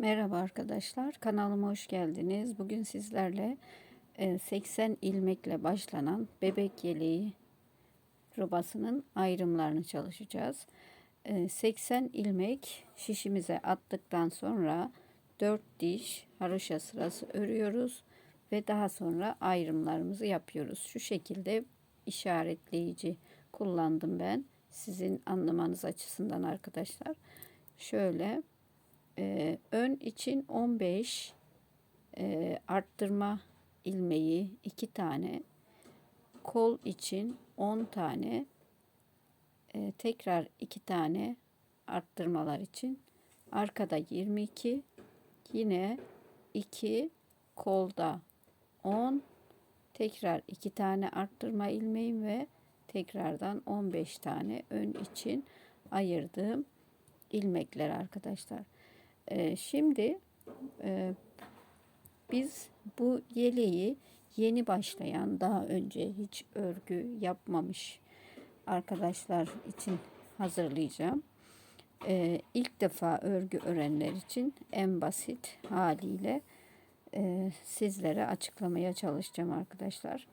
Merhaba arkadaşlar, kanalıma hoş geldiniz. Bugün sizlerle e, 80 ilmekle başlanan bebek yeleği robasının ayrımlarını çalışacağız. E, 80 ilmek şişimize attıktan sonra 4 diş haroşa sırası örüyoruz ve daha sonra ayrımlarımızı yapıyoruz. Şu şekilde işaretleyici kullandım ben sizin anlamanız açısından arkadaşlar. Şöyle ee, ön için 15 e, arttırma ilmeği 2 tane kol için 10 tane e, tekrar 2 tane arttırmalar için arkada 22 yine 2 kolda 10 tekrar 2 tane arttırma ilmeğim ve tekrardan 15 tane ön için ayırdığım ilmekler arkadaşlar. Ee, şimdi e, biz bu yeleği yeni başlayan daha önce hiç örgü yapmamış arkadaşlar için hazırlayacağım. Ee, ilk defa örgü öğrenenler için en basit haliyle e, sizlere açıklamaya çalışacağım arkadaşlar.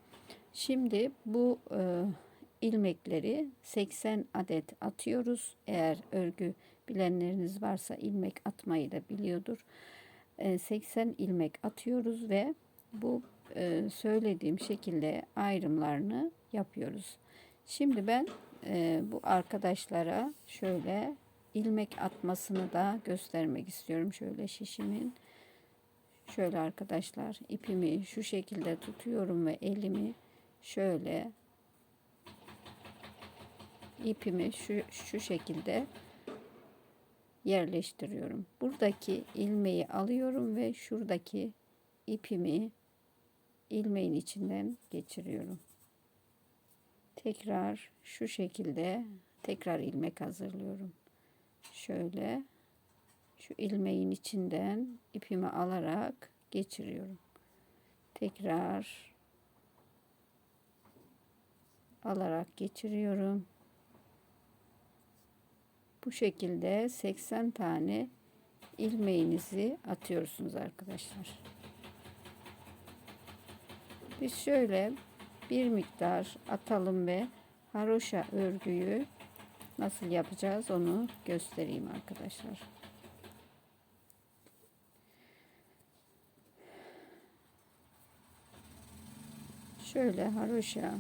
Şimdi bu e, ilmekleri 80 adet atıyoruz. Eğer örgü bilenleriniz varsa ilmek atmayı da biliyordur. 80 ee, ilmek atıyoruz ve bu e, söylediğim şekilde ayrımlarını yapıyoruz. Şimdi ben e, bu arkadaşlara şöyle ilmek atmasını da göstermek istiyorum. Şöyle şişimin şöyle arkadaşlar ipimi şu şekilde tutuyorum ve elimi şöyle ipimi şu, şu şekilde yerleştiriyorum. Buradaki ilmeği alıyorum ve şuradaki ipimi ilmeğin içinden geçiriyorum. Tekrar şu şekilde tekrar ilmek hazırlıyorum. Şöyle şu ilmeğin içinden ipimi alarak geçiriyorum. Tekrar alarak geçiriyorum. Bu şekilde 80 tane ilmeğinizi atıyorsunuz arkadaşlar. Biz şöyle bir miktar atalım ve haroşa örgüyü nasıl yapacağız onu göstereyim arkadaşlar. Şöyle haroşa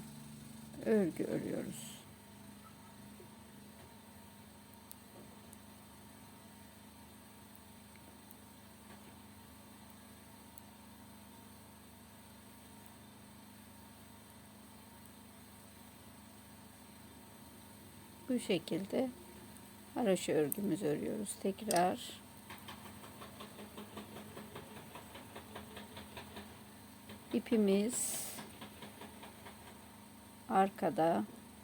örgü örüyoruz. Bu şekilde haroşa örgümüzü örüyoruz. Tekrar ipimiz arkada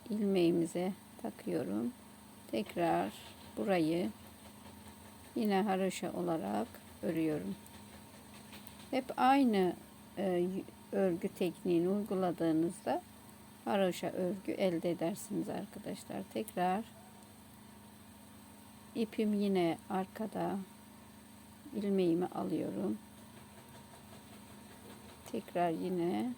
ilmeğimize takıyorum. Tekrar burayı yine haroşa olarak örüyorum. Hep aynı e, örgü tekniğini uyguladığınızda haroşa örgü elde edersiniz arkadaşlar. Tekrar ipim yine arkada ilmeğimi alıyorum. Tekrar yine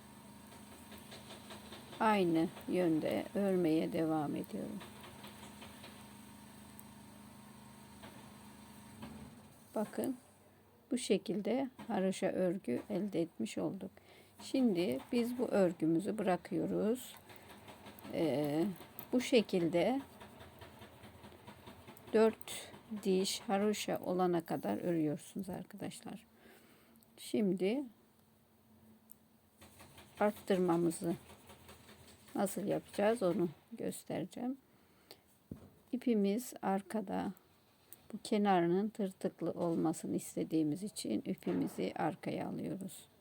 aynı yönde örmeye devam ediyorum. Bakın bu şekilde haroşa örgü elde etmiş olduk. Şimdi biz bu örgümüzü bırakıyoruz. Ee, bu şekilde 4 diş haroşa olana kadar örüyorsunuz arkadaşlar. Şimdi arttırmamızı nasıl yapacağız onu göstereceğim. İpimiz arkada bu kenarının tırtıklı olmasını istediğimiz için ipimizi arkaya alıyoruz.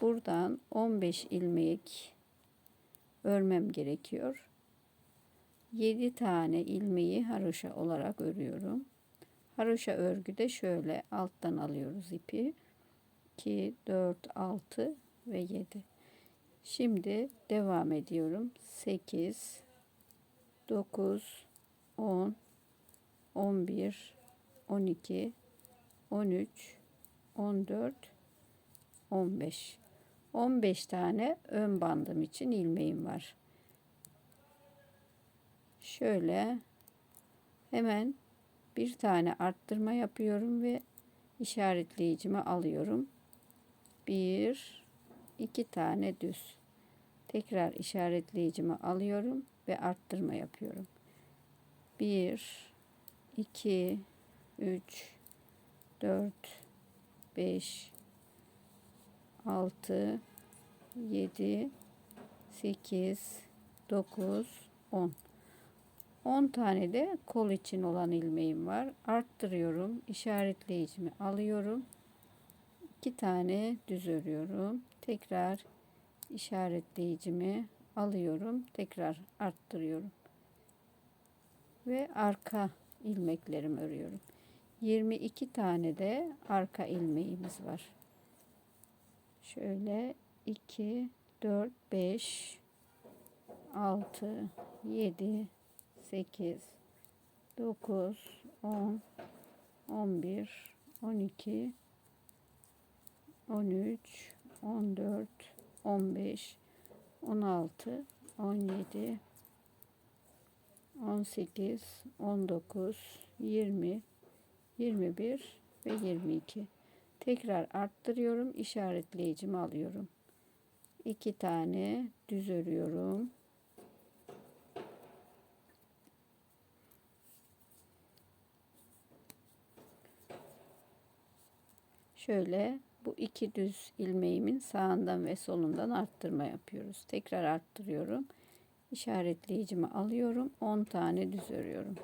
Buradan 15 ilmek örmem gerekiyor. 7 tane ilmeği haroşa olarak örüyorum. Haroşa örgüde şöyle alttan alıyoruz ipi. 2, 4, 6 ve 7. Şimdi devam ediyorum. 8, 9, 10, 11, 12, 13, 14, 15. 15 tane ön bandım için ilmeğim var. Şöyle hemen bir tane arttırma yapıyorum ve işaretleyicimi alıyorum. Bir, iki tane düz. Tekrar işaretleyicimi alıyorum ve arttırma yapıyorum. Bir, iki, üç, dört, beş, altı, yedi, sekiz, dokuz, on. 10 tane de kol için olan ilmeğim var. Arttırıyorum. işaretleyicimi alıyorum. 2 tane düz örüyorum. Tekrar işaretleyicimi alıyorum. Tekrar arttırıyorum. Ve arka ilmeklerimi örüyorum. 22 tane de arka ilmeğimiz var. Şöyle 2 4 5 6 7 8 9 10 11 12 13 14 15 16 17 18 19 20 21 ve 22 tekrar arttırıyorum işaretleyicimi alıyorum iki tane düz örüyorum Şöyle bu iki düz ilmeğimin sağından ve solundan arttırma yapıyoruz. Tekrar arttırıyorum. İşaretleyicimi alıyorum. 10 tane düz örüyorum.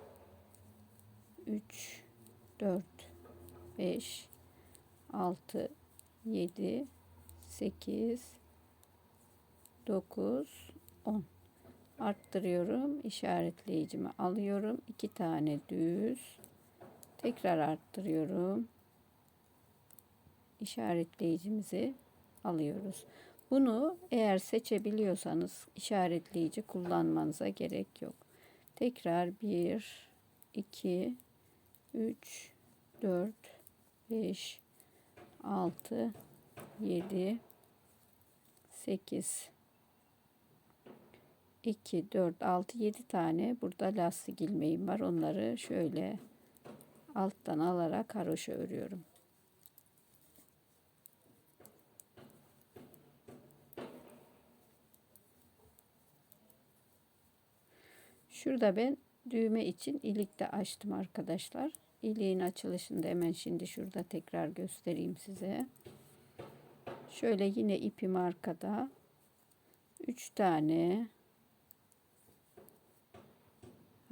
3 4 5 6 7 8 9 10 arttırıyorum. İşaretleyicimi alıyorum. 2 tane düz. Tekrar arttırıyorum işaretleyicimizi alıyoruz. Bunu eğer seçebiliyorsanız işaretleyici kullanmanıza gerek yok. Tekrar 1, 2, 3, 4, 5, 6, 7, 8, 2, 4, 6, 7 tane burada lastik ilmeğim var. Onları şöyle alttan alarak haroşa örüyorum. Şurada ben düğme için ilik de açtım arkadaşlar. İliğin açılışını da hemen şimdi şurada tekrar göstereyim size. Şöyle yine ipim arkada. 3 tane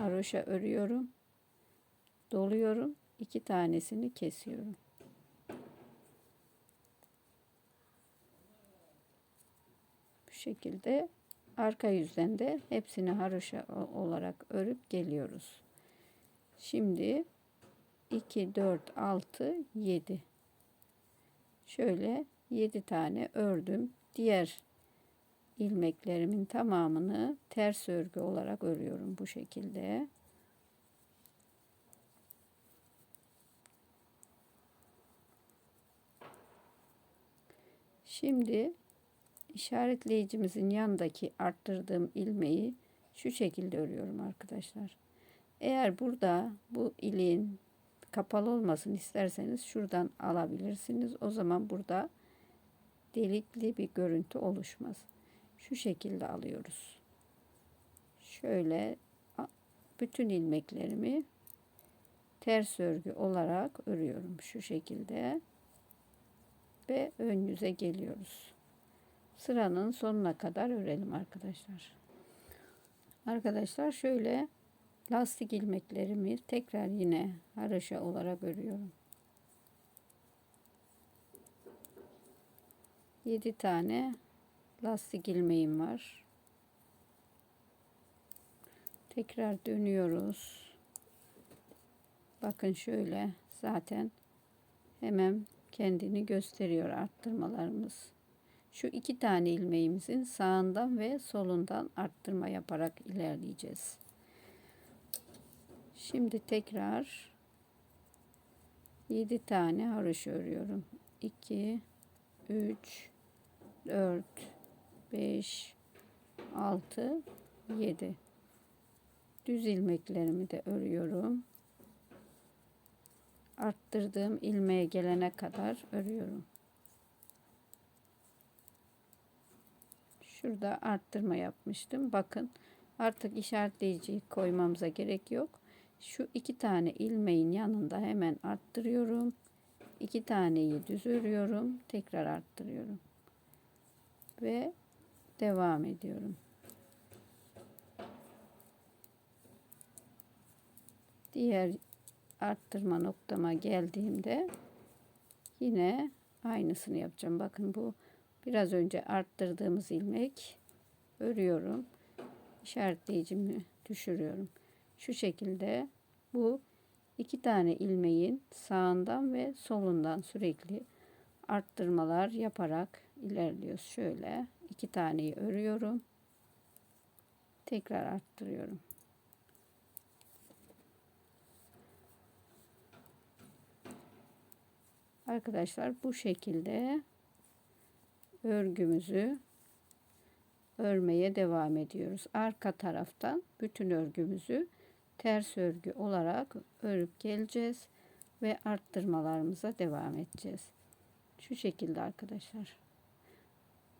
haroşa örüyorum. Doluyorum. 2 tanesini kesiyorum. Bu şekilde arka yüzden de hepsini haroşa olarak örüp geliyoruz. Şimdi 2 4 6 7 şöyle 7 tane ördüm. Diğer ilmeklerimin tamamını ters örgü olarak örüyorum bu şekilde. Şimdi işaretleyicimizin yanındaki arttırdığım ilmeği şu şekilde örüyorum arkadaşlar. Eğer burada bu iliğin kapalı olmasını isterseniz şuradan alabilirsiniz. O zaman burada delikli bir görüntü oluşmaz. Şu şekilde alıyoruz. Şöyle bütün ilmeklerimi ters örgü olarak örüyorum şu şekilde ve ön yüze geliyoruz sıranın sonuna kadar örelim arkadaşlar. Arkadaşlar şöyle lastik ilmeklerimi tekrar yine haroşa olarak örüyorum. 7 tane lastik ilmeğim var. Tekrar dönüyoruz. Bakın şöyle zaten hemen kendini gösteriyor arttırmalarımız. Şu iki tane ilmeğimizin sağından ve solundan arttırma yaparak ilerleyeceğiz. Şimdi tekrar 7 tane haroşa örüyorum. 2 3 4 5 6 7 düz ilmeklerimi de örüyorum. Arttırdığım ilmeğe gelene kadar örüyorum. Şurada arttırma yapmıştım. Bakın artık işaretleyici koymamıza gerek yok. Şu iki tane ilmeğin yanında hemen arttırıyorum. İki taneyi düz örüyorum tekrar arttırıyorum. Ve devam ediyorum. Diğer arttırma noktama geldiğimde yine aynısını yapacağım. Bakın bu biraz önce arttırdığımız ilmek örüyorum. İşaretleyicimi düşürüyorum. Şu şekilde bu iki tane ilmeğin sağından ve solundan sürekli arttırmalar yaparak ilerliyoruz. Şöyle iki taneyi örüyorum. Tekrar arttırıyorum. Arkadaşlar bu şekilde örgümüzü örmeye devam ediyoruz. Arka taraftan bütün örgümüzü ters örgü olarak örüp geleceğiz ve arttırmalarımıza devam edeceğiz. Şu şekilde arkadaşlar.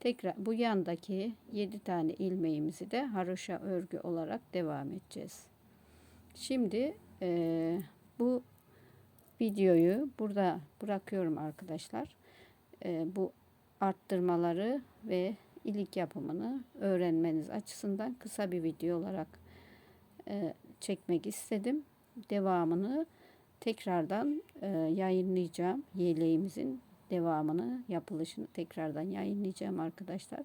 Tekrar bu yandaki 7 tane ilmeğimizi de haroşa örgü olarak devam edeceğiz. Şimdi e, bu videoyu burada bırakıyorum arkadaşlar. E, bu arttırmaları ve ilik yapımını öğrenmeniz açısından kısa bir video olarak e, çekmek istedim. Devamını tekrardan e, yayınlayacağım. Yeleğimizin devamını yapılışını tekrardan yayınlayacağım arkadaşlar.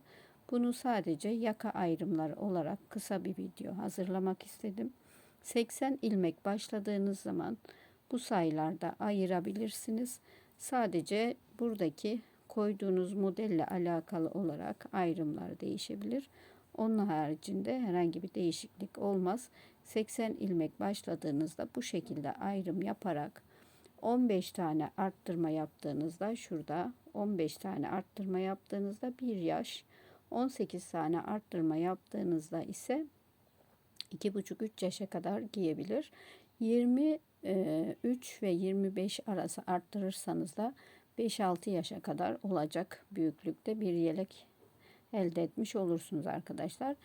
Bunu sadece yaka ayrımları olarak kısa bir video hazırlamak istedim. 80 ilmek başladığınız zaman bu sayılarda ayırabilirsiniz. Sadece buradaki koyduğunuz modelle alakalı olarak ayrımlar değişebilir. Onun haricinde herhangi bir değişiklik olmaz. 80 ilmek başladığınızda bu şekilde ayrım yaparak 15 tane arttırma yaptığınızda şurada 15 tane arttırma yaptığınızda 1 yaş 18 tane arttırma yaptığınızda ise 2,5-3 yaşa kadar giyebilir. 23 e, ve 25 arası arttırırsanız da 5-6 yaşa kadar olacak büyüklükte bir yelek elde etmiş olursunuz arkadaşlar.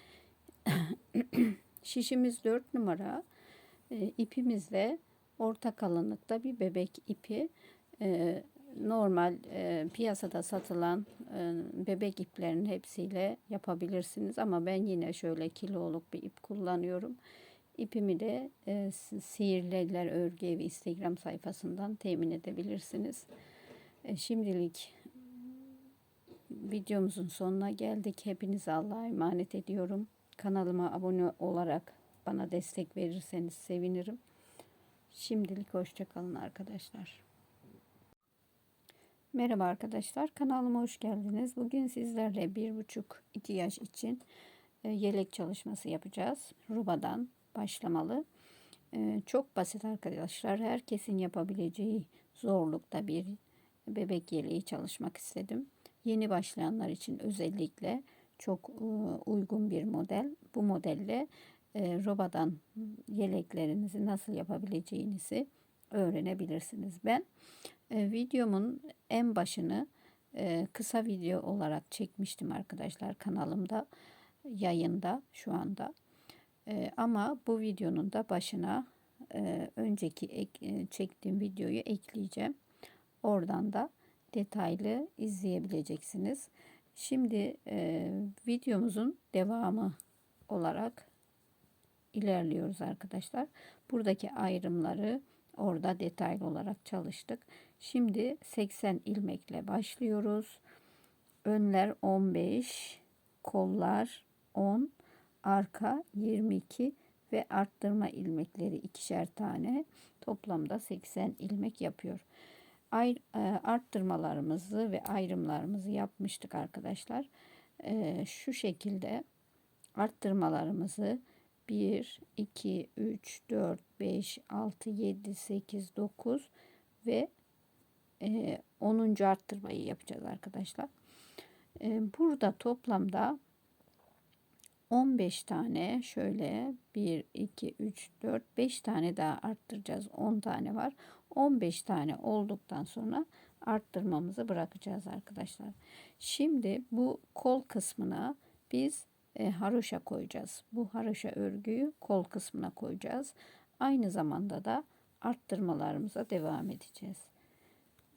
Şişimiz 4 numara. E, ipimiz de orta kalınlıkta bir bebek ipi. E, normal e, piyasada satılan e, bebek iplerinin hepsiyle yapabilirsiniz. Ama ben yine şöyle kiloluk bir ip kullanıyorum. İpimi de e, Sihirliler Örgü Evi Instagram sayfasından temin edebilirsiniz. E, şimdilik videomuzun sonuna geldik. Hepinize Allah'a emanet ediyorum. Kanalıma abone olarak bana destek verirseniz sevinirim. Şimdilik hoşçakalın arkadaşlar. Merhaba arkadaşlar kanalıma hoş geldiniz. Bugün sizlerle bir buçuk iki yaş için e, yelek çalışması yapacağız. Rubadan başlamalı. E, çok basit arkadaşlar. Herkesin yapabileceği zorlukta bir bebek yeleği çalışmak istedim. Yeni başlayanlar için özellikle çok e, uygun bir model. Bu modelle e, robadan yeleklerinizi nasıl yapabileceğinizi öğrenebilirsiniz. Ben e, videomun en başını e, kısa video olarak çekmiştim arkadaşlar kanalımda yayında şu anda. E, ama bu videonun da başına e, önceki ek, e, çektiğim videoyu ekleyeceğim. Oradan da detaylı izleyebileceksiniz. Şimdi e, videomuzun devamı olarak ilerliyoruz arkadaşlar. Buradaki ayrımları orada detaylı olarak çalıştık. Şimdi 80 ilmekle başlıyoruz. Önler 15, kollar 10, arka 22 ve arttırma ilmekleri ikişer tane. Toplamda 80 ilmek yapıyor. Ay, e, arttırmalarımızı ve ayrımlarımızı yapmıştık arkadaşlar. E, şu şekilde arttırmalarımızı 1, 2, 3, 4, 5, 6, 7, 8, 9 ve Üçüncü arttırmayı yapacağız arkadaşlar. Ee, burada toplamda 15 tane şöyle 1, 2, 3, 4, 5 tane daha arttıracağız. 10 tane var. 15 tane olduktan sonra arttırmamızı bırakacağız arkadaşlar. Şimdi bu kol kısmına biz e, haroşa koyacağız. Bu haroşa örgüyü kol kısmına koyacağız. Aynı zamanda da arttırmalarımıza devam edeceğiz.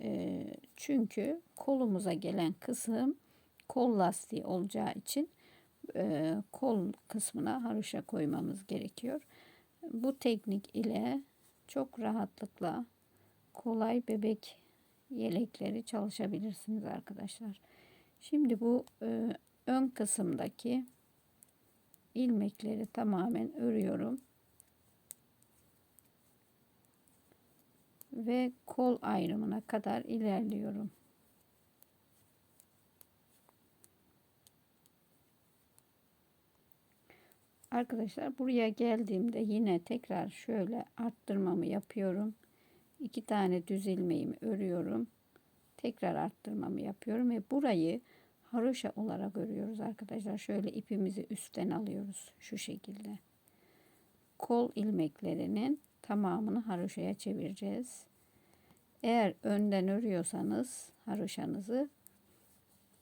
E, çünkü kolumuza gelen kısım kol lastiği olacağı için e, kol kısmına haroşa koymamız gerekiyor. Bu teknik ile çok rahatlıkla kolay bebek yelekleri çalışabilirsiniz arkadaşlar. Şimdi bu e, ön kısımdaki ilmekleri tamamen örüyorum. Ve kol ayrımına kadar ilerliyorum. Arkadaşlar buraya geldiğimde yine tekrar şöyle arttırmamı yapıyorum. İki tane düz ilmeğimi örüyorum. Tekrar arttırmamı yapıyorum ve burayı haroşa olarak örüyoruz arkadaşlar. Şöyle ipimizi üstten alıyoruz şu şekilde. Kol ilmeklerinin tamamını haroşaya çevireceğiz. Eğer önden örüyorsanız haroşanızı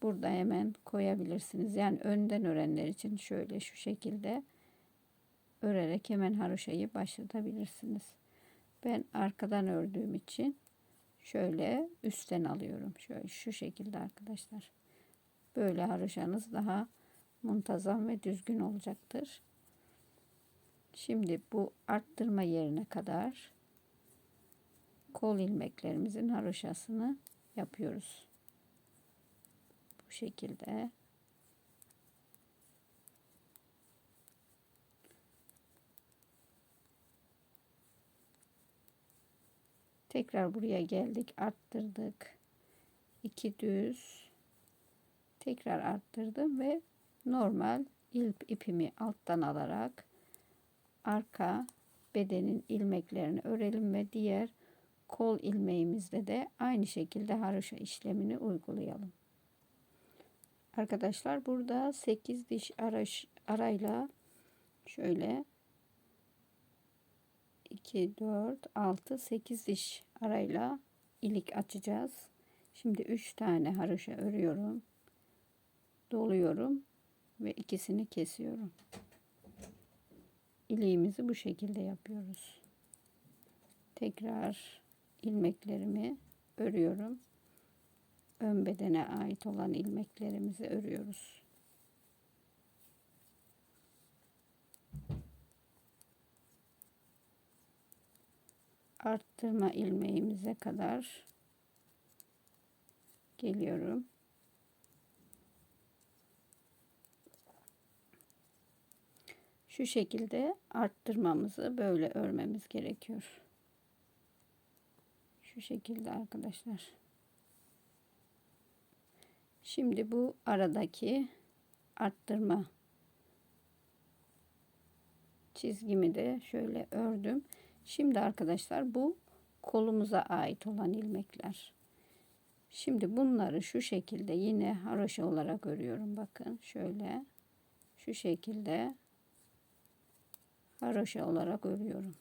burada hemen koyabilirsiniz. Yani önden örenler için şöyle şu şekilde örerek hemen haroşayı başlatabilirsiniz. Ben arkadan ördüğüm için şöyle üstten alıyorum. Şöyle şu şekilde arkadaşlar. Böyle haroşanız daha muntazam ve düzgün olacaktır. Şimdi bu arttırma yerine kadar kol ilmeklerimizin haroşasını yapıyoruz. Bu şekilde Tekrar buraya geldik. Arttırdık. iki düz. Tekrar arttırdım ve normal ilp ipimi alttan alarak arka bedenin ilmeklerini örelim ve diğer kol ilmeğimizde de aynı şekilde haroşa işlemini uygulayalım. Arkadaşlar burada 8 diş araş, arayla şöyle 2, 4, 6, 8 diş arayla ilik açacağız. Şimdi 3 tane haroşa örüyorum. Doluyorum ve ikisini kesiyorum. İliğimizi bu şekilde yapıyoruz. Tekrar ilmeklerimi örüyorum. Ön bedene ait olan ilmeklerimizi örüyoruz. arttırma ilmeğimize kadar geliyorum. Şu şekilde arttırmamızı böyle örmemiz gerekiyor. Şu şekilde arkadaşlar. Şimdi bu aradaki arttırma çizgimi de şöyle ördüm. Şimdi arkadaşlar bu kolumuza ait olan ilmekler. Şimdi bunları şu şekilde yine haroşa olarak örüyorum. Bakın şöyle şu şekilde haroşa olarak örüyorum.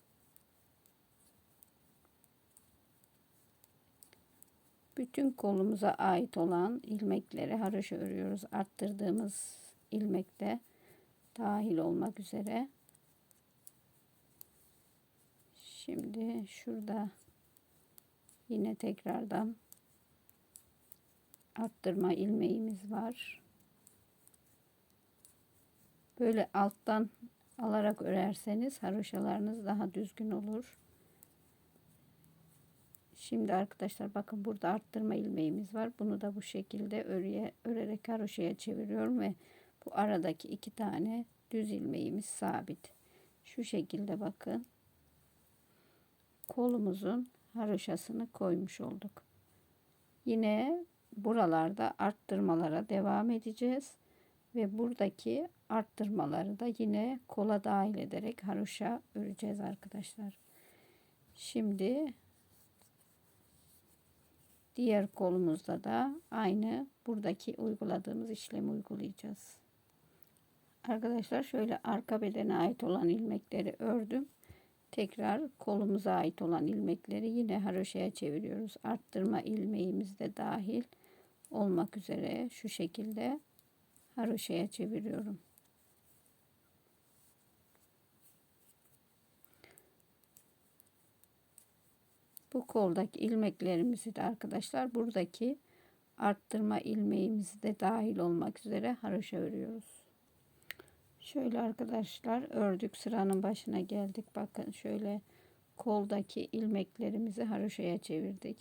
Bütün kolumuza ait olan ilmekleri haroşa örüyoruz. Arttırdığımız ilmekte dahil olmak üzere. Şimdi şurada yine tekrardan arttırma ilmeğimiz var. Böyle alttan alarak örerseniz haroşalarınız daha düzgün olur. Şimdi arkadaşlar bakın burada arttırma ilmeğimiz var. Bunu da bu şekilde örüye, örerek haroşaya çeviriyorum ve bu aradaki iki tane düz ilmeğimiz sabit. Şu şekilde bakın kolumuzun haroşasını koymuş olduk. Yine buralarda arttırmalara devam edeceğiz ve buradaki arttırmaları da yine kola dahil ederek haroşa öreceğiz arkadaşlar. Şimdi Diğer kolumuzda da aynı buradaki uyguladığımız işlemi uygulayacağız. Arkadaşlar şöyle arka bedene ait olan ilmekleri ördüm. Tekrar kolumuza ait olan ilmekleri yine haroşaya çeviriyoruz. Arttırma ilmeğimiz de dahil olmak üzere şu şekilde haroşaya çeviriyorum. Bu koldaki ilmeklerimizi de arkadaşlar buradaki arttırma ilmeğimizi de dahil olmak üzere haroşa örüyoruz. Şöyle arkadaşlar ördük sıranın başına geldik. Bakın şöyle koldaki ilmeklerimizi haroşaya çevirdik.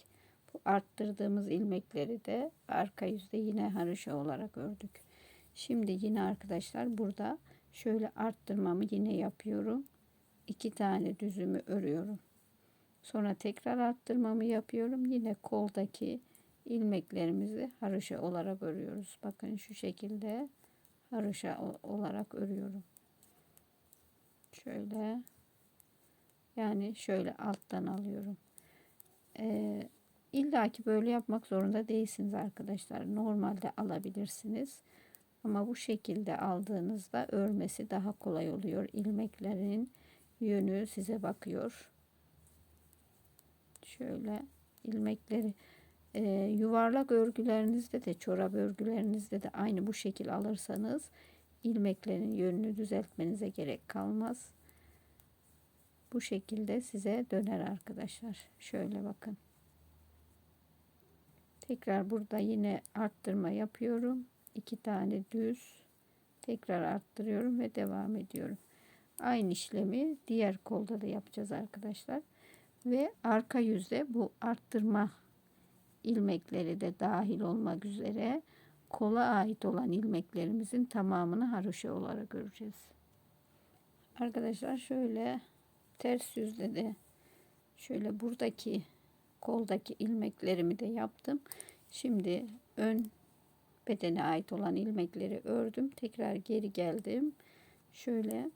Bu arttırdığımız ilmekleri de arka yüzde yine haroşa olarak ördük. Şimdi yine arkadaşlar burada şöyle arttırmamı yine yapıyorum. İki tane düzümü örüyorum. Sonra tekrar arttırmamı yapıyorum. Yine koldaki ilmeklerimizi haroşa olarak örüyoruz. Bakın şu şekilde haroşa olarak örüyorum. Şöyle yani şöyle alttan alıyorum. Ee, İlla ki böyle yapmak zorunda değilsiniz arkadaşlar. Normalde alabilirsiniz. Ama bu şekilde aldığınızda örmesi daha kolay oluyor. İlmeklerin yönü size bakıyor. Şöyle ilmekleri e, yuvarlak örgülerinizde de çorap örgülerinizde de aynı bu şekil alırsanız ilmeklerin yönünü düzeltmenize gerek kalmaz. Bu şekilde size döner arkadaşlar. Şöyle bakın. Tekrar burada yine arttırma yapıyorum. iki tane düz. Tekrar arttırıyorum ve devam ediyorum. Aynı işlemi diğer kolda da yapacağız arkadaşlar. Ve arka yüzde bu arttırma ilmekleri de dahil olmak üzere kola ait olan ilmeklerimizin tamamını haroşa olarak göreceğiz. Arkadaşlar şöyle ters yüzde de şöyle buradaki koldaki ilmeklerimi de yaptım. Şimdi ön bedene ait olan ilmekleri ördüm. Tekrar geri geldim. Şöyle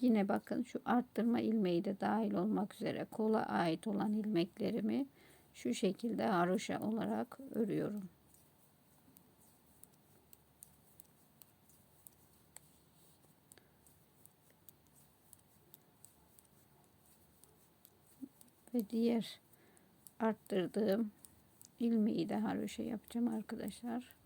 yine bakın şu arttırma ilmeği de dahil olmak üzere kola ait olan ilmeklerimi şu şekilde haroşa olarak örüyorum. Ve diğer arttırdığım ilmeği de haroşa yapacağım arkadaşlar.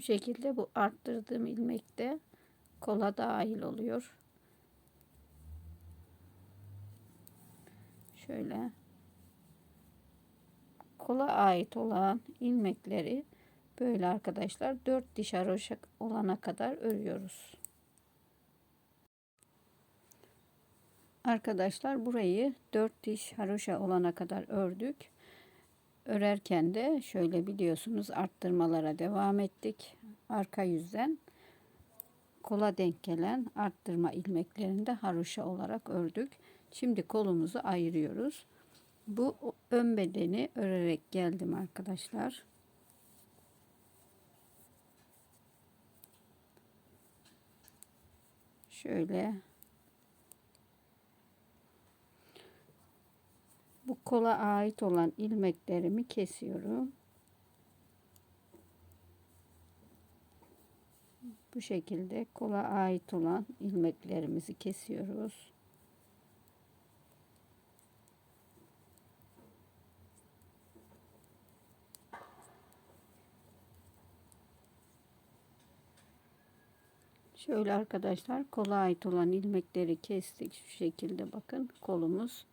Şu şekilde bu arttırdığım ilmek de kola dahil oluyor. Şöyle kola ait olan ilmekleri böyle arkadaşlar 4 diş haroşa olana kadar örüyoruz. Arkadaşlar burayı 4 diş haroşa olana kadar ördük. Örerken de şöyle biliyorsunuz arttırmalara devam ettik. Arka yüzden kola denk gelen arttırma ilmeklerinde haroşa olarak ördük. Şimdi kolumuzu ayırıyoruz. Bu ön bedeni örerek geldim arkadaşlar. Şöyle bu kola ait olan ilmeklerimi kesiyorum. Bu şekilde kola ait olan ilmeklerimizi kesiyoruz. Şöyle arkadaşlar kola ait olan ilmekleri kestik. Şu şekilde bakın kolumuz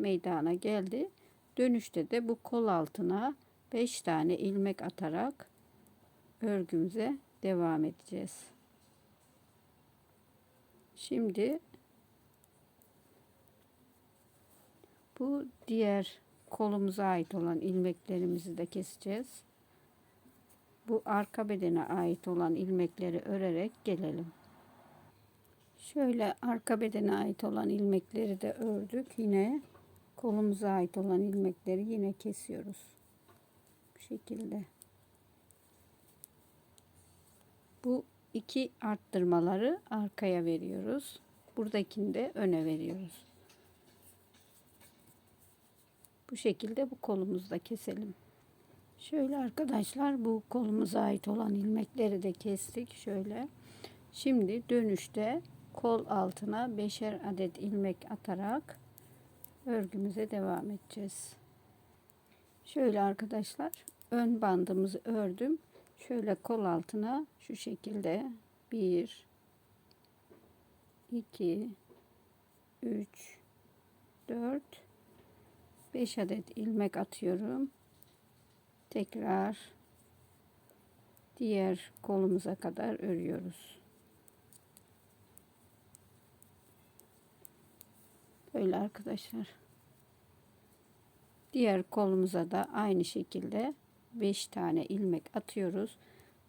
meydana geldi. Dönüşte de bu kol altına 5 tane ilmek atarak örgümüze devam edeceğiz. Şimdi bu diğer kolumuza ait olan ilmeklerimizi de keseceğiz bu arka bedene ait olan ilmekleri örerek gelelim. Şöyle arka bedene ait olan ilmekleri de ördük. Yine kolumuza ait olan ilmekleri yine kesiyoruz. Bu şekilde. Bu iki arttırmaları arkaya veriyoruz. Buradakini de öne veriyoruz. Bu şekilde bu kolumuzda keselim. Şöyle arkadaşlar bu kolumuza ait olan ilmekleri de kestik. Şöyle. Şimdi dönüşte kol altına beşer adet ilmek atarak örgümüze devam edeceğiz. Şöyle arkadaşlar ön bandımızı ördüm. Şöyle kol altına şu şekilde 1 2 3 4 5 adet ilmek atıyorum. Tekrar diğer kolumuza kadar örüyoruz. Böyle arkadaşlar. Diğer kolumuza da aynı şekilde 5 tane ilmek atıyoruz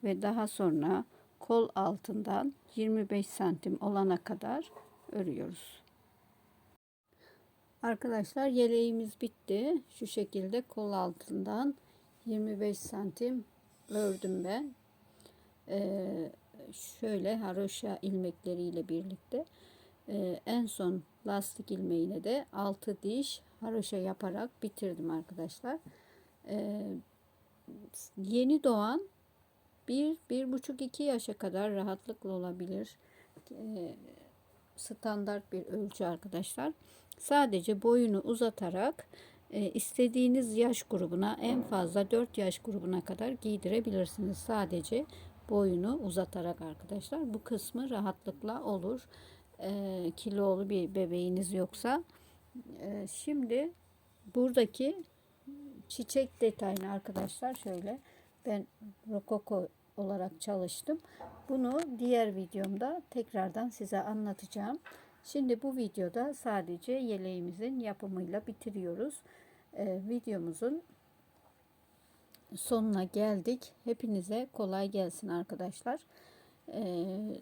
ve daha sonra kol altından 25 santim olana kadar örüyoruz. Arkadaşlar yeleğimiz bitti. Şu şekilde kol altından 25 santim ördüm ben. Ee, şöyle haroşa ilmekleriyle birlikte ee, en son lastik ilmeğine de 6 diş haroşa yaparak bitirdim arkadaşlar. Ee, yeni doğan bir, bir buçuk iki yaşa kadar rahatlıkla olabilir. Ee, standart bir ölçü arkadaşlar. Sadece boyunu uzatarak e, istediğiniz yaş grubuna en fazla 4 yaş grubuna kadar giydirebilirsiniz. Sadece boyunu uzatarak arkadaşlar. Bu kısmı rahatlıkla olur. E, kilolu bir bebeğiniz yoksa. E, şimdi buradaki çiçek detayını arkadaşlar şöyle ben rokoko olarak çalıştım. Bunu diğer videomda tekrardan size anlatacağım. Şimdi bu videoda sadece yeleğimizin yapımıyla bitiriyoruz. Ee, videomuzun sonuna geldik. Hepinize kolay gelsin arkadaşlar. Ee,